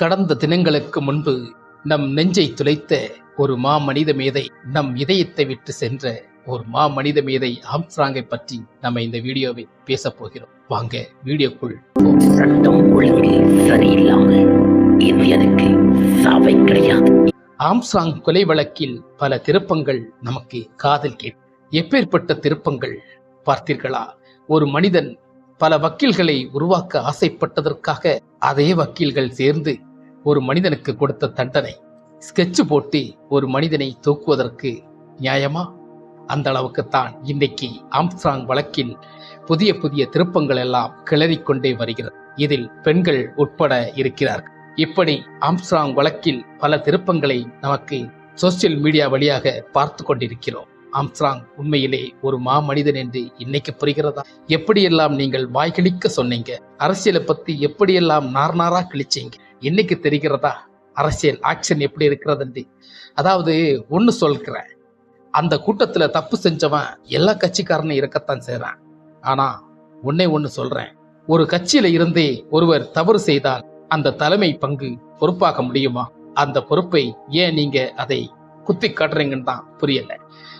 கடந்த தினங்களுக்கு முன்பு நம் நெஞ்சை துளைத்த ஒரு மா மனித மேதை நம் இதயத்தை விட்டு சென்ற ஒரு மா மனித மேதை ஆம்ஸ்ட்ராங்கை பற்றி நம்ம இந்த வீடியோவில் பேசப் போகிறோம். வாங்க வீடியோக்குள் சட்டம் ஒழுங்கு சரியில்லாமல் இந்தியனுக்கு சாவை கிடையாது. ஆம்ஸ்ட்ராங் கொலை வழக்கில் பல திருப்பங்கள் நமக்கு காதில் கேட்கும் எப்பேற்பட்ட திருப்பங்கள் பார்த்தீர்களா? ஒரு மனிதன் பல வக்கீல்களை உருவாக்க ஆசைப்பட்டதற்காக அதே வக்கீல்கள் சேர்ந்து ஒரு மனிதனுக்கு கொடுத்த தண்டனை. ஸ்கெட்ச் போட்டு ஒரு மனிதனை தூக்குவதற்கு நியாயமா? அந்த அளவுக்கு தான் இன்னைக்கு ஆம்ஸ்ட்ராங் வழக்கில் புதிய புதிய திருப்பங்கள் எல்லாம் கிளறிக்கொண்டே வருகிறது. இதில் பெண்கள் உட்பட இருக்கிறார்கள். இப்படி ஆம்ஸ்ட்ராங் வழக்கில் பல திருப்பங்களை நமக்கு சோசியல் மீடியா வழியாக பார்த்து கொண்டிருக்கிறோம். ஆம்ஸ்ட்ராங் உண்மையிலே ஒரு மா மனிதன் என்று இன்னைக்கு புரிகிறதா? எப்படியெல்லாம் நீங்கள் வாய்கிழிக்க சொன்னீங்க? அரசியலை பத்தி எப்படியெல்லாம் நார் நாரா கிழிச்சீங்க? இன்னைக்கு தெரிகிறதா? அரசியல் ஆக்ஷன் எப்படி இருக்கிறதுன்னு அதாவது ஒன்று சொல்கிறேன் அந்த கூட்டத்தில் தப்பு செஞ்சவன் எல்லா கட்சிக்காரனும் இருக்கத்தான் செய்கிறான் ஆனால் ஒன்னே ஒன்று சொல்கிறேன் ஒரு கட்சியில் இருந்தே ஒருவர் தவறு செய்தால் அந்த தலைமை பங்கு பொறுப்பாக முடியுமா? அந்த பொறுப்பை ஏன் நீங்கள் அதை குத்தி காட்டுறீங்கன்னு தான் புரியலை.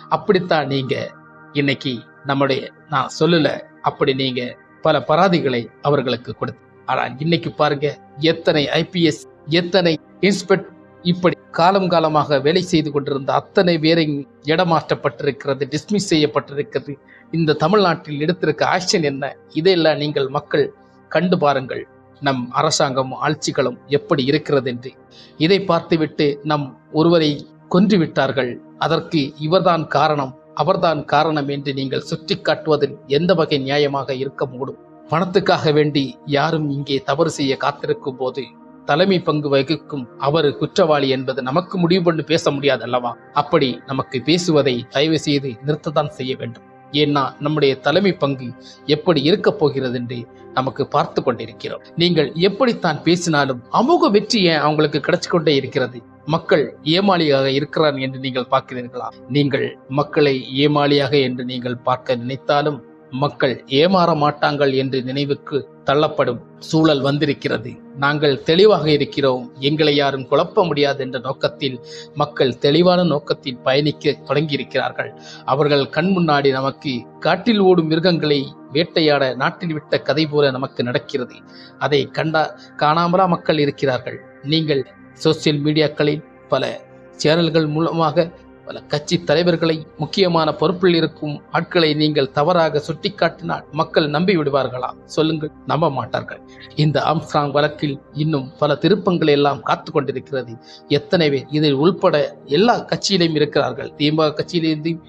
அப்படித்தான் நீங்கள் இன்னைக்கு நம்முடைய நான் சொல்லலை அப்படி நீங்கள் பல பராதிகளை அவர்களுக்கு கொடுத்து. ஆனால் இன்னைக்கு பாருங்கள் எத்தனை ஐபிஎஸ் எத்தனை இன்ஸ்பெக்ட் இப்படி காலம் காலமாக வேலை செய்து கொண்டிருந்த அத்தனை பேரையும் இடமாற்றப்பட்டிருக்கிறது டிஸ்மிஸ் செய்யப்பட்டிருக்கிறது. இந்த தமிழ்நாட்டில் எடுத்திருக்க ஆக்ஷன் என்ன? இதையெல்லாம் நீங்கள் மக்கள் கண்டு பாருங்கள். நம் அரசாங்கம் ஆட்சிகளும் எப்படி இருக்கிறது என்று. இதை பார்த்துவிட்டு நம் ஒருவரை கொன்று விட்டார்கள் அதற்கு இவர்தான் காரணம் அவர்தான் காரணம் என்று நீங்கள் சுட்டி காட்டுவதில் எந்த வகை நியாயமாக இருக்க மூடும் பணத்துக்காக வேண்டி யாரும் இங்கே தவறு செய்ய காத்திருக்கும் போது தலைமை பங்கு வகிக்கும் அவர் குற்றவாளி என்பது நமக்கு முடிவு பண்ணி பேச முடியாது அல்லவா? அப்படி நமக்கு பேசுவதை தயவு செய்து நிறுத்தத்தான் செய்ய வேண்டும். ஏன்னா நம்முடைய தலைமை பங்கு எப்படி இருக்க போகிறது என்று நமக்கு பார்த்து கொண்டிருக்கிறோம். நீங்கள் எப்படித்தான் பேசினாலும் அமோக வெற்றி ஏன் அவங்களுக்கு கிடைச்சு கொண்டே இருக்கிறது? மக்கள் ஏமாளியாக இருக்கிறார் என்று நீங்கள் பார்க்கிறீர்களா? நீங்கள் மக்களை ஏமாளியாக என்று நீங்கள் பார்க்க நினைத்தாலும் மக்கள் ஏமாற மாட்டாங்கள் என்று நினைவுக்கு தள்ளப்படும் சூழல் வந்திருக்கிறது. நாங்கள் தெளிவாக இருக்கிறோம். எங்களை யாரும் குழப்ப முடியாது என்ற நோக்கத்தில் மக்கள் தெளிவான நோக்கத்தில் பயணிக்க தொடங்கியிருக்கிறார்கள். அவர்கள் கண் முன்னாடி நமக்கு காட்டில் ஓடும் மிருகங்களை வேட்டையாட நாட்டில் விட்ட கதை போல நமக்கு நடக்கிறது. அதை கண்டா காணாமலா மக்கள் இருக்கிறார்கள். நீங்கள் சோசியல் மீடியாக்களில் பல சேனல்கள் மூலமாக பல கட்சி தலைவர்களை முக்கியமான பொறுப்பில் இருக்கும் ஆட்களை நீங்கள் தவறாக சுட்டிக்காட்டினால் மக்கள் நம்பி விடுவார்களா? சொல்லுங்கள். நம்ப மாட்டார்கள். இந்த ஆம்ஸ்ட்ராங் வழக்கில் இன்னும் பல திருப்பங்கள் எல்லாம் காத்து கொண்டிருக்கிறது. எத்தனை பேர் இதில் உள்பட எல்லா கட்சியிலையும் இருக்கிறார்கள்? திமுக கட்சியிலிருந்து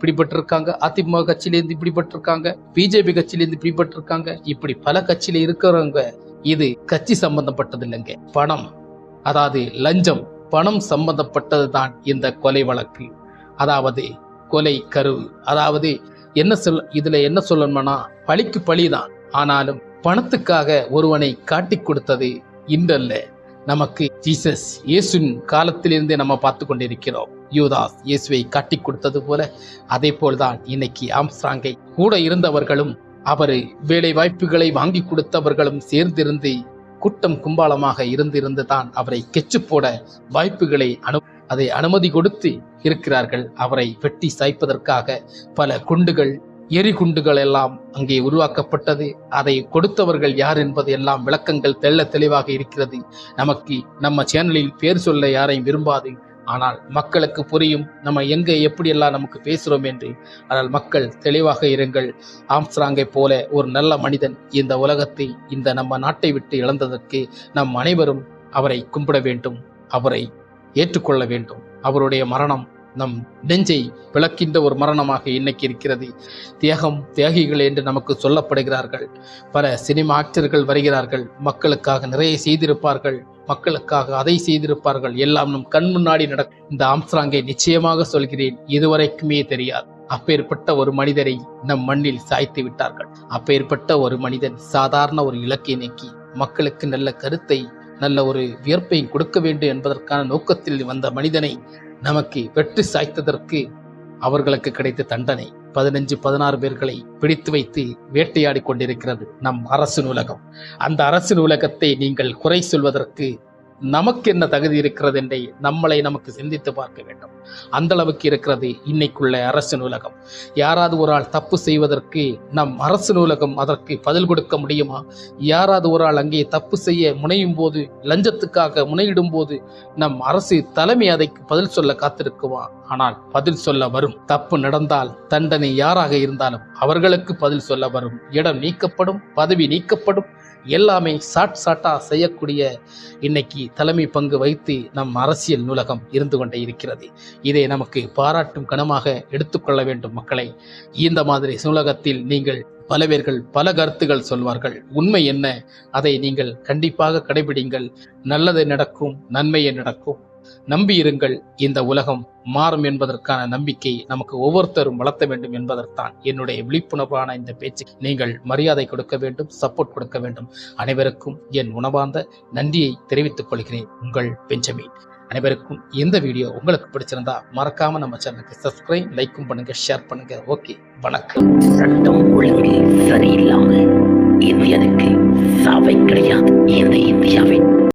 பிடிபட்டிருக்காங்க. அதிமுக கட்சியிலேருந்து பிடிபட்டிருக்காங்க. பிஜேபி கட்சியிலேருந்து பிடிபட்டிருக்காங்க. இப்படி பல கட்சியில இருக்கிறவங்க இது கட்சி சம்பந்தப்பட்டது இல்லைங்க பணம் அதாவது லஞ்சம் பணம் சம்பந்தப்பட்டது தான் இந்த கொலை வழக்கு. அதாவது கொலை கருவு. அதாவது என்ன சொல் இதில் என்ன சொல்லணும்னா பழிக்கு பழிதான். ஆனாலும் பணத்துக்காக ஒருவனை காட்டிக் கொடுத்தது இன்றல்ல. நமக்கு ஜீசஸ் இயேசுவின் காலத்திலிருந்தே நம்ம பார்த்து கொண்டிருக்கிறோம். யூதாஸ் இயேசுவை காட்டி கொடுத்தது போல அதே போல்தான் இன்னைக்கு ஆம்ஸ்ராங்கை கூட இருந்தவர்களும் அவர் வேலை வாய்ப்புகளை வாங்கி கொடுத்தவர்களும் சேர்ந்திருந்து கூட்டம் கும்பாலமாக இருந்திருந்து தான் அவரை கெச்சு போட வாய்ப்புகளை அனு அதை அனுமதி கொடுத்து இருக்கிறார்கள். அவரை வெட்டி சாய்ப்பதற்காக பல குண்டுகள் எரிகுண்டுகள் எல்லாம் அங்கே உருவாக்கப்பட்டது. அதை கொடுத்தவர்கள் யார் என்பது எல்லாம் விளக்கங்கள் தெள்ள தெளிவாக இருக்கிறது. நமக்கு நம்ம சேனலில் பேர் சொல்ல யாரையும் விரும்பாது. ஆனால் மக்களுக்கு புரியும் நம்ம எங்கே எப்படியெல்லாம் நமக்கு பேசுகிறோம் என்று. ஆனால் மக்கள் தெளிவாக இருங்கள். ஆம்ஸ்ட்ராங்கை போல ஒரு நல்ல மனிதன் இந்த உலகத்தை இந்த நம்ம நாட்டை விட்டு இழந்ததற்கு நம் அனைவரும் அவரை கும்பிட வேண்டும் அவரை ஏற்றுக்கொள்ள வேண்டும். அவருடைய மரணம் நம் நெஞ்சை விளக்கின்ற ஒரு மரணமாக இன்னைக்கு இருக்கிறது. தியாகம் தியாகிகள் என்று நமக்கு சொல்லப்படுகிறார்கள். பல சினிமா ஆக்டர்கள் வருகிறார்கள். மக்களுக்காக நிறைய செய்திருப்பார்கள். மக்களுக்காக அதை செய்திருப்பார்கள். எல்லாம் நம் கண் முன்னாடி நடக்கும் இந்த ஆம்ஸ்ராங்கை நிச்சயமாக சொல்கிறேன். இதுவரைக்குமே தெரியாது. அப்பேற்பட்ட ஒரு மனிதரை நம் மண்ணில் சாய்த்து விட்டார்கள். அப்பேற்பட்ட ஒரு மனிதன் சாதாரண ஒரு இலக்கை நீக்கி மக்களுக்கு நல்ல கருத்தை நல்ல ஒரு வியர்ப்பை கொடுக்க வேண்டும் என்பதற்கான நோக்கத்தில் வந்த மனிதனை நமக்கு வெற்றி சாய்த்ததற்கு அவர்களுக்கு கிடைத்த தண்டனை. பதினஞ்சு பதினாறு பேர்களை பிடித்து வைத்து வேட்டையாடி கொண்டிருக்கிறது நம் அரசு நூலகம் அந்த அரசு நூலகத்தை நீங்கள் குறை சொல்வதற்கு நமக்கு என்ன தகுதி இருக்கிறது என்றை நம்மளை நமக்கு சிந்தித்து பார்க்க வேண்டும். அந்த அளவுக்கு இருக்கிறது இன்னைக்குள்ள அரசு நூலகம். யாராவது ஒரு ஆள் தப்பு செய்வதற்கு நம் அரசு நூலகம் அதற்கு பதில் கொடுக்க முடியுமா? யாராவது ஒரு ஆள் அங்கே தப்பு செய்ய முனையும் போது லஞ்சத்துக்காக முனையிடும் போது நம் அரசு தலைமை அதைக்கு பதில் சொல்ல காத்திருக்குமா? ஆனால் பதில் சொல்ல வரும். தப்பு நடந்தால் தண்டனை யாராக இருந்தாலும் அவர்களுக்கு பதில் சொல்ல வரும். இடம் நீக்கப்படும் பதவி நீக்கப்படும் எல்லாமே சாட் ஷார்ட்டாக செய்யக்கூடிய இன்னைக்கு தலைமை பங்கு வைத்து நம் அரசியல் நூலகம் இருந்து கொண்டே இருக்கிறது. இதை நமக்கு பாராட்டும் கனமாக எடுத்துக்கொள்ள வேண்டும் மக்களை. இந்த மாதிரி நூலகத்தில் நீங்கள் பல பேர்கள் பல கருத்துகள் சொல்வார்கள். உண்மை என்ன? அதை நீங்கள் கண்டிப்பாக கடைபிடிங்கள். நல்லது நடக்கும் நன்மையே நடக்கும். நம்பியிருங்கள் இந்த உலகம் மாறும் என்பதற்கான நம்பிக்கை நமக்கு ஒவ்வொருத்தரும் வளர்த்த வேண்டும் என்பதற்கான் என்னுடைய விழிப்புணர்வான இந்த பேச்சு. நீங்கள் மரியாதை கொடுக்க வேண்டும் சப்போர்ட் கொடுக்க வேண்டும். அனைவருக்கும் என் உணவார்ந்த நன்றியை தெரிவித்துக் கொள்கிறேன் உங்கள் பெஞ்சமின். அனைவருக்கும் இந்த வீடியோ உங்களுக்கு பிடிச்சிருந்தா மறக்காம நம்ம சேனலுக்கு சப்ஸ்கிரைப் லைக்கும் பண்ணுங்க ஷேர் பண்ணுங்க. ஓகே வணக்கம். சட்டம் ஒழுங்கு சரியில்லாமல் இந்தியனுக்கு சாவை கிடையாது. இந்த